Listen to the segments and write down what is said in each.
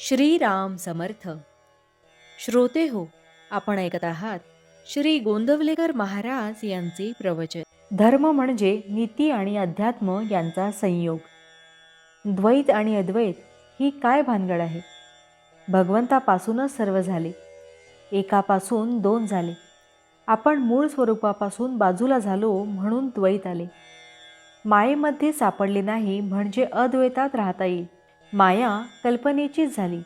श्रीराम समर्थ. श्रोते हो आपण ऐकत आहात श्री गोंदवलेकर महाराज यांचे प्रवचन. धर्म म्हणजे नीती आणि अध्यात्म यांचा संयोग. द्वैत आणि अद्वैत ही काय भानगड आहे? भगवंतापासूनच सर्व झाले. एकापासून दोन झाले. आपण मूळ स्वरूपापासून बाजूला झालो म्हणून द्वैत आले. मायेमध्ये सापडले नाही म्हणजे अद्वैतात राहता येईल. माया कल्पनेचीच झाली.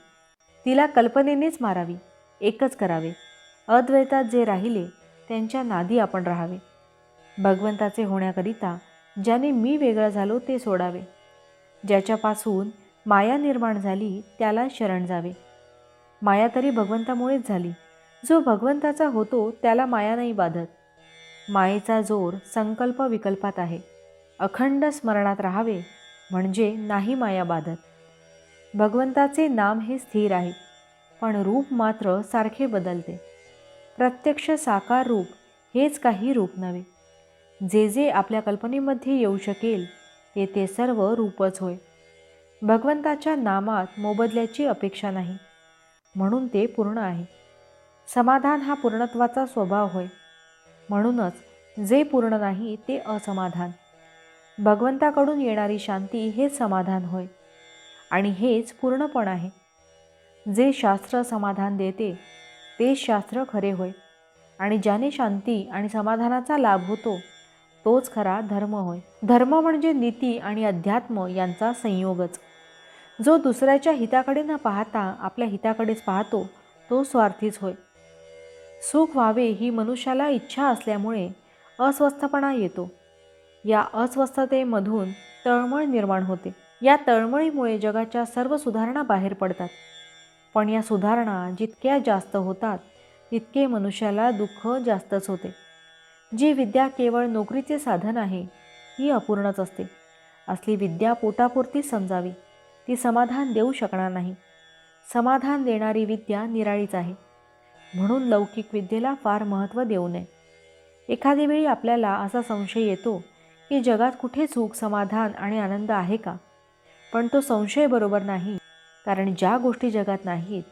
तिला कल्पनेनेच मारावी एकच करावे. अद्वैतात जे राहिले त्यांच्या नादी आपण राहावे. भगवंताचे होण्याकरिता ज्याने मी वेगळा झालो ते सोडावे. ज्याच्यापासून माया निर्माण झाली त्याला शरण जावे. माया तरी भगवंतामुळेच झाली. जो भगवंताचा होतो त्याला माया नाही बाधत. मायेचा जोर संकल्प विकल्पात आहे. अखंड स्मरणात राहावे म्हणजे नाही माया बाधत. भगवंताचे नाम हे स्थिर आहे पण रूप मात्र सारखे बदलते. प्रत्यक्ष साकार रूप हेच काही रूप नव्हे. जे जे आपल्या कल्पनेमध्ये येऊ शकेल ते ते सर्व रूपच होय. भगवंताच्या नामात मोबदल्याची अपेक्षा नाही म्हणून ते पूर्ण आहे. समाधान हा पूर्णत्वाचा स्वभाव होय. म्हणूनच जे पूर्ण नाही ते असमाधान. भगवंताकडून येणारी शांती हेच समाधान होय. आणि हेच पूर्णपण आहे. जे शास्त्र समाधान देते ते शास्त्र खरे होय. आणि ज्याने शांती आणि समाधानाचा लाभ होतो तोच खरा धर्म होय. धर्म म्हणजे नीती आणि अध्यात्म यांचा संयोगच. जो दुसऱ्याच्या हिताकडे न पाहता आपल्या हिताकडेच पाहतो तो स्वार्थीच होय. सुख व्हावे ही मनुष्याला इच्छा असल्यामुळे अस्वस्थपणा येतो. या अस्वस्थतेमधून तळमळ निर्माण होते. या तळमळीमुळे जगाच्या सर्व सुधारणा बाहेर पडतात. पण या सुधारणा जितक्या जास्त होतात तितके मनुष्याला दुःख जास्तच होते. जी विद्या केवळ नोकरीचे साधन आहे ही अपूर्णच असते. असली विद्या पोटापुरती समजावी ती समाधान देऊ शकणार नाही. समाधान देणारी विद्या निराळीच आहे. म्हणून लौकिक विद्येला फार महत्त्व देऊ नये. एखादी वेळी आपल्याला असा संशय येतो की जगात कुठे सुख समाधान आणि आनंद आहे का? पण तो संशय बरोबर नाही कारण ज्या गोष्टी जगात नाहीत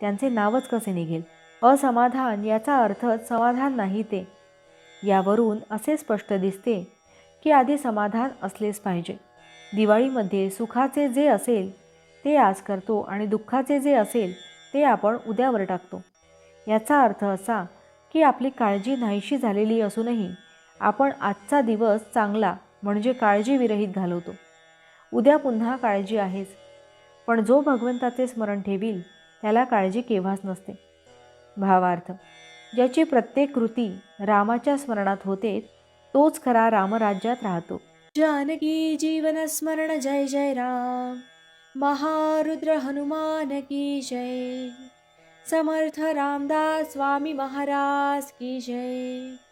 त्यांचे नावच कसे निघेल? असमाधान याचा अर्थच समाधान नाही ते. यावरून असे स्पष्ट दिसते की आधी समाधान असलेच पाहिजे. दिवाळीमध्ये सुखाचे जे असेल ते आज करतो आणि दुःखाचे जे असेल ते आपण उद्यावर टाकतो. याचा अर्थ असा की आपली काळजी नाहीशी झालेली असूनही आपण आजचा दिवस चांगला म्हणजे काळजीविरहित घालवतो. उद्या पुन्हा काळजी आहेच. पण जो भगवंताचे स्मरण ठेवील त्याला काळजी केव्हाच नसते. भावार्थ ज्याची प्रत्येक कृती रामाच्या स्मरणात होते तोच खरा रामराज्यात राहतो. जानकी जीवन स्मरण जय जय राम. महारुद्र हनुमान की जय. समर्थ रामदास स्वामी महाराज की जय.